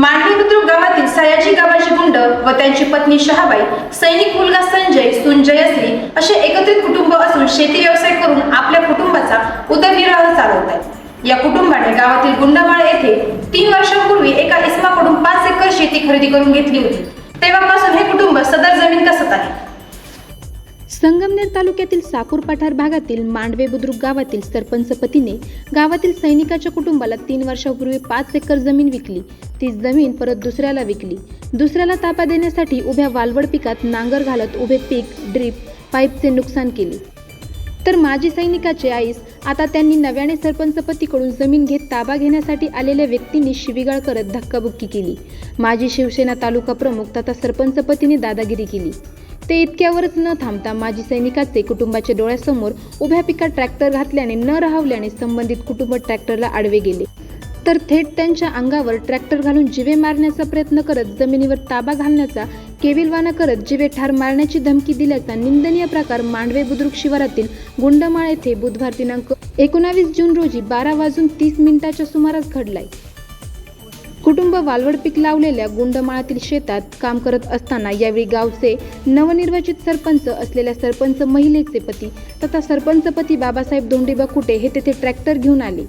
मांडवी पुत्र गावातील सयाजी गावाची गुंड व त्यांची पत्नी शहाबाई सैनिक मुलगा संजय सुंजय जयश्री असे एकत्रित कुटुंब असून शेती व्यवसाय करून आपल्या कुटुंबाचा उदरनिर्वाह चालवत आहे या कुटुंबाने गावातील गुंडमाळ येथे तीन वर्षांपूर्वी एका इस्माकडून पाच एकर शेती खरेदी करून घेतली होती. तेव्हापासून हे कुटुंब सदर जमीन कसत आहे? संगमनेर तालुक्यातील साकूर पठार भागातील मांडवे बुद्रुक गावातील सरपंच पतीने गावातील सैनिकाच्या कुटुंबाला तीन वर्षापूर्वी पाच एकर जमीन विकली. ती जमीन परत दुसऱ्याला विकली. दुसऱ्याला ताबा देण्यासाठी उभ्या वालवड पिकात नांगर घालत उभे पीक ड्रीप पाईपचे नुकसान केले. तर माजी सैनिकाचे आईस आता त्यांनी नव्याने सरपंचपतीकडून जमीन घेत ताबा घेण्यासाठी आलेल्या व्यक्तींनी शिवीगाळ करत धक्काबुक्की केली. माजी शिवसेना तालुका प्रमुख तथा सरपंचपतीने दादागिरी केली. ते इतक्यावरच न थांबता माजी सैनिकाचे कुटुंबाच्या डोळ्यासमोर उभ्या पिकात ट्रॅक्टर घातल्याने न राहवल्याने संबंधित कुटुंब ट्रॅक्टरला आडवे गेले. तर थेट त्यांच्या अंगावर ट्रॅक्टर घालून जिवे मारण्याचा प्रयत्न करत जमिनीवर ताबा घालण्याचा केविलवाना करत जिवे ठार मारण्याची धमकी दिल्याचा निंदनीय प्रकार मांडवे बुद्रुक शिवारातील गुंडमाळ येथे बुधवार दिनांक एकोणावीस जून रोजी बारा वाजून तीस मिनिटाच्या सुमारास घडलाय. कुटुंब वालवड पीक लावलेल्या गुंडमाळातील शेतात काम करत असताना यावेळी गावचे नवनिर्वाचित सरपंच असलेल्या सरपंच महिलेचे पती तथा सरपंच पती बाबासाहेब धोंडीबा कुटे हे तेथे ट्रॅक्टर घेऊन आले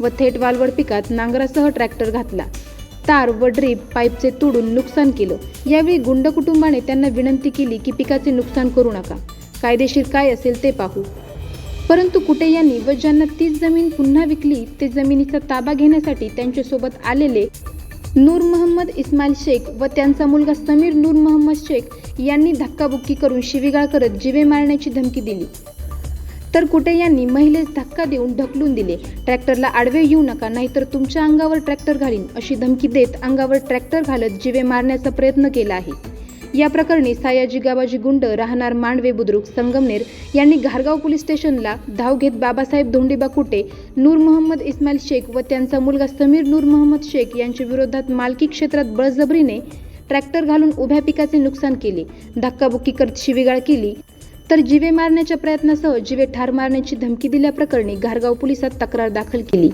व थेट वालवड पिकात नांगरासह ट्रॅक्टर घातला. तार व ड्रीप पाईपचे तोडून नुकसान केलं. यावेळी गुंड कुटुंबाने त्यांना विनंती केली की पिकाचे नुकसान करू नका. कायदेशीर काय असेल ते पाहू. परंतु कुटे यांनी व ज्यांना तीच जमीन पुन्हा विकली ते जमिनीचा ताबा घेण्यासाठी त्यांच्यासोबत आलेले नूर मोहम्मद इस्माईल शेख व त्यांचा मुलगा समीर नूर मोहम्मद शेख यांनी धक्काबुक्की करून शिवीगाळ करत जिवे मारण्याची धमकी दिली. तर कुटे यांनी महिलेस धक्का देऊन ढकलून दिले? ट्रॅक्टरला आडवे येऊ नका नाहीतर तुमच्या अंगावर ट्रॅक्टर घालीन अशी धमकी देत अंगावर ट्रॅक्टर घालत जिवे मारण्याचा प्रयत्न केला आहे. या प्रकरणी सायाजी गावाजी गुंड राहणार मांडवे बुद्रुक संगमनेर यांनी घारगाव पोलीस स्टेशनला धाव घेत बाबासाहेब धोंडीबा कुटे नूर मोहम्मद इस्माईल शेख व त्यांचा मुलगा समीर नूर मोहम्मद शेख यांच्या विरोधात मालकी क्षेत्रात बळजबरीने ट्रॅक्टर घालून उभ्या पिकाचे नुकसान केले धक्काबुक्की करत शिवीगाळ केली. तर जिवे मारण्याच्या प्रयत्नासह जिवे ठार मारण्याची धमकी दिल्याप्रकरणी घारगाव पोलिसात तक्रार दाखल केली.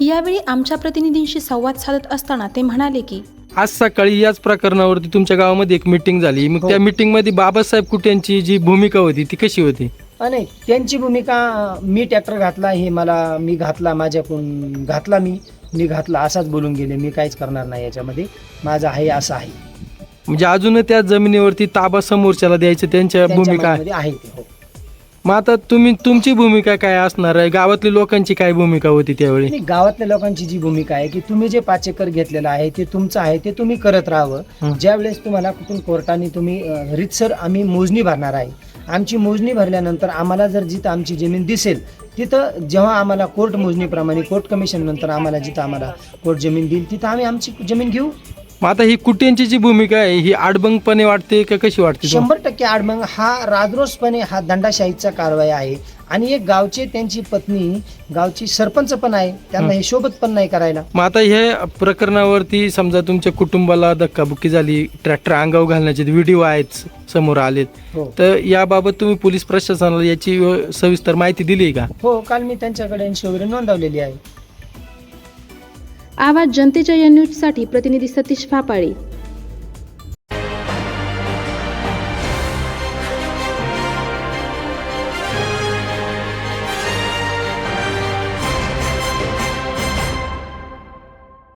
यावेळी आमच्या प्रतिनिधींशी संवाद साधत असताना ते म्हणाले की आज सकाळी याच प्रकरणावरती तुमच्या गावामध्ये एक मिटिंग झाली. मग हो. त्या मिटिंगमध्ये बाबासाहेब कुट्यांची जी भूमिका होती ती कशी होती? नाही त्यांची भूमिका मी ट्रॅक्टर घातला हे मला मी घातला माझ्याकडून घातला मी मी घातला असाच बोलून गेले. मी काहीच करणार नाही याच्यामध्ये. माझं आहे असं आहे. म्हणजे अजून त्या जमिनीवरती ताबा समोरच्याला द्यायचं त्यांच्या त्यांच्या भूमिका आहे. मनामध्ये आहे ते हो. मग आता तुम्ही तुमची भूमिका काय असणार आहे? गावातल्या लोकांची काय भूमिका होती त्यावेळी? आणि गावातल्या लोकांची जी भूमिका आहे की तुम्ही जे पाच एकर घेतलेलं आहे ते तुमचं आहे ते तुम्ही करत राहावं. हं. ज्या वेळेस तुम्हाला कुठून कोर्टाने तुम्ही अं, रीतसर आम्ही मोजणी भरणार आहे. आमची मोजणी भरल्यानंतर आम्हाला जर जिथं आमची जमीन दिसेल तिथं जेव्हा आम्हाला कोर्ट मोजणीप्रमाणे कोर्ट कमिशन नंतर आम्हाला जिथं आम्हाला कोर्ट जमीन देईल तिथं आम्ही आमची जमीन घेऊ. मग आता ही कुट्यांची जी भूमिका आहे ही आडबंगपणे वाटते का कशी वाटते तुम्हाला? शंभर टक्के आडमंग हा राजरोसपणे हा दंडाशाहीचा कारवाई आहे. आणि एक गावचे त्यांची पत्नी गावची सरपंच पण आहे त्यांना हे. शोभत पण नाही करायला. मग आता ह्या प्रकरणावरती समजा तुमच्या कुटुंबाला धक्काबुक्की झाली ट्रॅक्टर अंगावर घालण्याचे व्हिडिओ आहेत समोर आलेत हो. तर याबाबत तुम्ही पोलीस प्रशासनाला याची अ, सविस्तर माहिती दिली का? हो काल मी त्यांच्याकडे यांची वगैरे नोंदवलेली आहे. आवाज जनतेच्या या न्यूजसाठी प्रतिनिधी सतीश फापाळे